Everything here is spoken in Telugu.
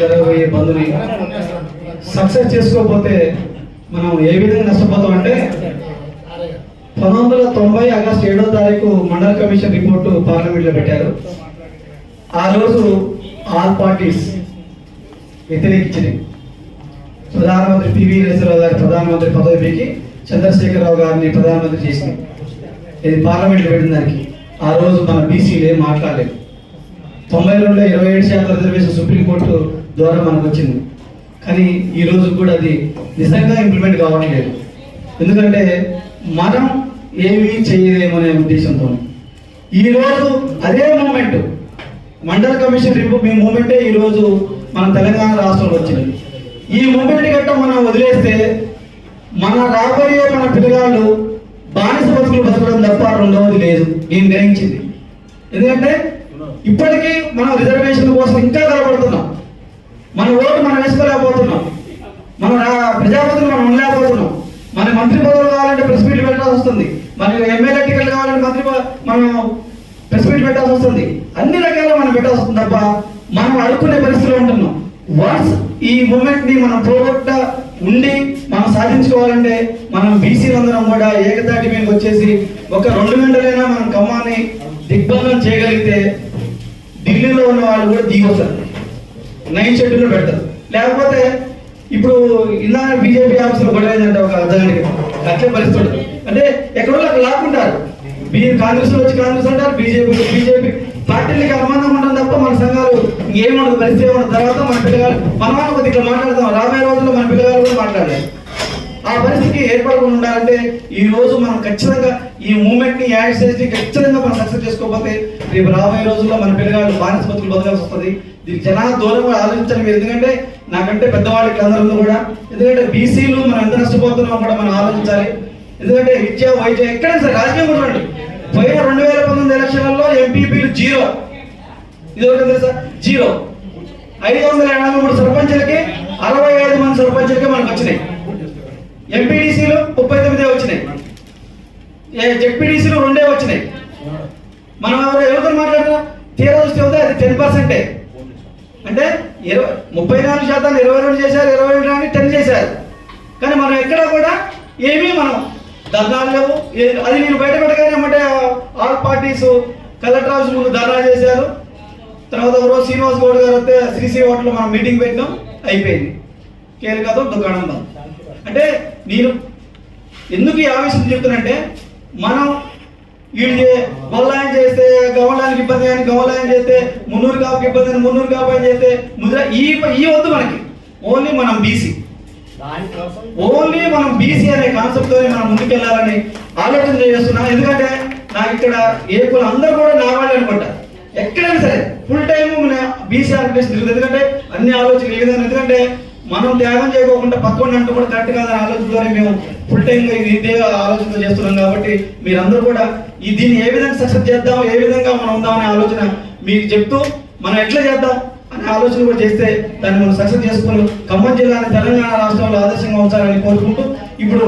జరగబోయే బంధుని సక్సెస్ చేసుకోకపోతే మనం ఏ విధంగా నష్టపోతాం అంటే పంతొమ్మిది వందల తొంభై ఆగస్టు ఏడో తారీఖు మండల కమిషన్ రిపోర్టు పార్లమెంట్లో పెట్టారు. ఆ రోజు ఆల్ పార్టీస్ వ్యతిరేకించినాయి. ప్రధానమంత్రి పివి నరసింహరావు గారి ప్రధానమంత్రి పదవికి చంద్రశేఖరరావు గారిని ప్రధానమంత్రి చేసింది. ఇది పార్లమెంట్లో పెట్టిన దానికి. ఆ రోజు మన బీసీలు ఏం మాట్లాడలేదు. తొంభై రెండులో ఇరవై ఏడు శాతం రిజర్వేషన్ సుప్రీంకోర్టు ద్వారా మనకు వచ్చింది కానీ ఈ రోజు కూడా అది నిజంగా ఇంప్లిమెంట్ కావట్లేదు. ఎందుకంటే మనం ఏమీ చేయలేమనే ఉద్దేశంతో. ఈ రోజు అదే మూమెంట్ మండల కమిషన్ రిపో మీ మూమెంటే ఈరోజు మన తెలంగాణ రాష్ట్రంలో వచ్చింది. ఈ మూమెంట్ గట్ట మనం వదిలేస్తే మన రాబోయే మన పిల్లగాళ్ళు బానిస బతుకులు బతకడం తప్ప రెండవది లేదు. నేను గ్రహించింది. ఎందుకంటే ఇప్పటికీ మనం రిజర్వేషన్ కోసం ఇంకా కలబడుతున్నాం. మన ఓటు మనం వేసుకోలేకపోతున్నాం. మన ప్రజాపతిని మనం ఉండలేకపోతున్నాం. మన మంత్రి పదవులు కావాలంటే ప్రెస్ మీట్లు పెట్టాల్సి వస్తుంది. మన ఎమ్మెల్యే టికెట్ కావాలంటే మంత్రి మనం ప్రెస్ మీట్ పెట్టాల్సి వస్తుంది. అన్ని రకాల మనం పెట్టాల్సి వస్తుంది తప్ప మనం అడుక్కునే పరిస్థితిలో ఉంటున్నాం. వాట్స్ ఈ మూమెంట్ని మనం పోగొట్ట ఉండి మనం సాధించుకోవాలంటే మనం బీసీలందరం కూడా ఏకతాటి మీద వచ్చేసి ఒక రెండు గంటలైనా మనం కమ్మాన్ని దిగ్బంధం చేయగలిగితే ఢిల్లీలో ఉన్న వాళ్ళు కూడా దిగొస్తారు నైన్ షెడ్యూల్లో పెడతారు. లేకపోతే ఇప్పుడు ఇలా బీజేపీ ఆఫీసులో గొడవైందంటే ఒక అర్ధగంటకి అట్లే పరిస్థితి అంటే ఎక్కడో అక్కడ లాక్కుంటారు కాంగ్రెస్ వచ్చి కాంగ్రెస్ అంటారు బీజేపీ బీజేపీ. పార్టీలకి అనుమానం ఉండడం తప్ప మన సంఘాలు ఏముండదు పరిస్థితి ఏముండదు. తర్వాత మన పిల్లగాలు మనమాన కొద్ది ఇక్కడ మాట్లాడతాం రాబోయే రోజుల్లో మన పిల్లగాలు కూడా మాట్లాడాలి. ఆ పరిస్థితి ఏర్పడకుండా ఉండాలంటే ఈ రోజు మనం ఖచ్చితంగా ఈ మూమెంట్ని యాడ్ చేసి ఖచ్చితంగా మనం సక్సెస్ రేపు రాబోయే రోజుల్లో మన పిల్లగాళ్ళు బానిస బతుకులు బతకాల్సి వస్తుంది. దీనికి జనాలు దూరంగా ఆలోచించాలి మీరు. ఎందుకంటే నాకంటే పెద్దవాళ్ళకి అందరూ కూడా. ఎందుకంటే బీసీలు మనం ఎంత నష్టపోతున్నామో కూడా మనం ఆలోచించాలి. ఎందుకంటే విద్య వైద్యం ఎక్కడైనా సరే రాజకీయం కూడా పోయిన రెండు వేల పంతొమ్మిది ఎలక్షన్లలో ఎంపీపీలు జీరో. ఇది ఒకటి తెలుసా? జీరో. ఐదు వందల ఎనభై మూడు సర్పంచులకి అరవై ఐదు మంది సర్పంచులకి మనకు వచ్చినాయి. ఎంపీడీసీలు ముప్పై తొమ్మిదే వచ్చినాయి. జెడ్పీడీసీలు రెండే వచ్చినాయి. మనం ఎవరు ఎవరితో మాట్లాడుతున్నాం తీరా చూస్తే అది టెన్ పర్సెంటే అంటే ఇరవై ముప్పై నాలుగు శాతాన్ని ఇరవై రెండు చేశారు ఇరవై రెండు అని టెన్ చేశారు. కానీ మనం ఎక్కడ కూడా ఏమీ మనం ధర్నాలు లేవు. అది నేను బయట పెట్టగానే ఏమంటే ఆల్ పార్టీస్ కలెక్టర్ హౌస్ ముందు ధర్నా చేశారు. తర్వాత ఒకరోజు శ్రీనివాస్ గౌడ్ గారు వస్తే శ్రీశ్రీ హోటల్లో మనం మీటింగ్ పెట్టినాం. అయిపోయింది. కేరళతో దుకాణం అంటే నేను ఎందుకు ఈ ఆవేశం చెప్తున్నంటే మనం వీళ్ళు గొల్లాయం చేస్తే గవలానికి ఇబ్బంది కానీ గవలాయం చేస్తే మున్నూరు కాపుకి ఇబ్బంది అని మున్నూరు కాపు అని చేస్తే ముద్ర ఈ ఈ వద్దు మనకి. ఓన్లీ మనం బీసీ ఓన్లీ మనం బీసీ అనే కాన్సెప్ట్ తోనే మనం ముందుకెళ్ళాలని ఆలోచన చేస్తున్నాం. ఎందుకంటే నాకు ఇక్కడ ఏ కులం అందరూ కూడా నా వాళ్ళు అనుకుంటా. ఎక్కడైనా సరే ఫుల్ టైం బీసీ ఆర్గనైజేషన్ ఎందుకంటే అన్ని ఆలోచనలు ఏ విధంగా? ఎందుకంటే మనం త్యాగం చేయకోకుండా పక్కన అంటే కూడా కరెక్ట్ కాదని ఆలోచనతోనే మేము ఫుల్ టైంగా ఇదే ఆలోచన చేస్తున్నాం కాబట్టి మీరందరూ కూడా ఈ దీన్ని ఏ విధంగా సక్సెస్ చేద్దాం ఏ విధంగా మనం ఉందామనే ఆలోచన మీకు చెప్తూ మనం ఎట్లా చేద్దాం అనే ఆలోచన కూడా చేస్తే దాన్ని మనం సక్సెస్ చేసుకుని ఖమ్మం జిల్లాని తెలంగాణ రాష్ట్రంలో ఆదర్శంగా ఉంచాలని కోరుకుంటూ ఇప్పుడు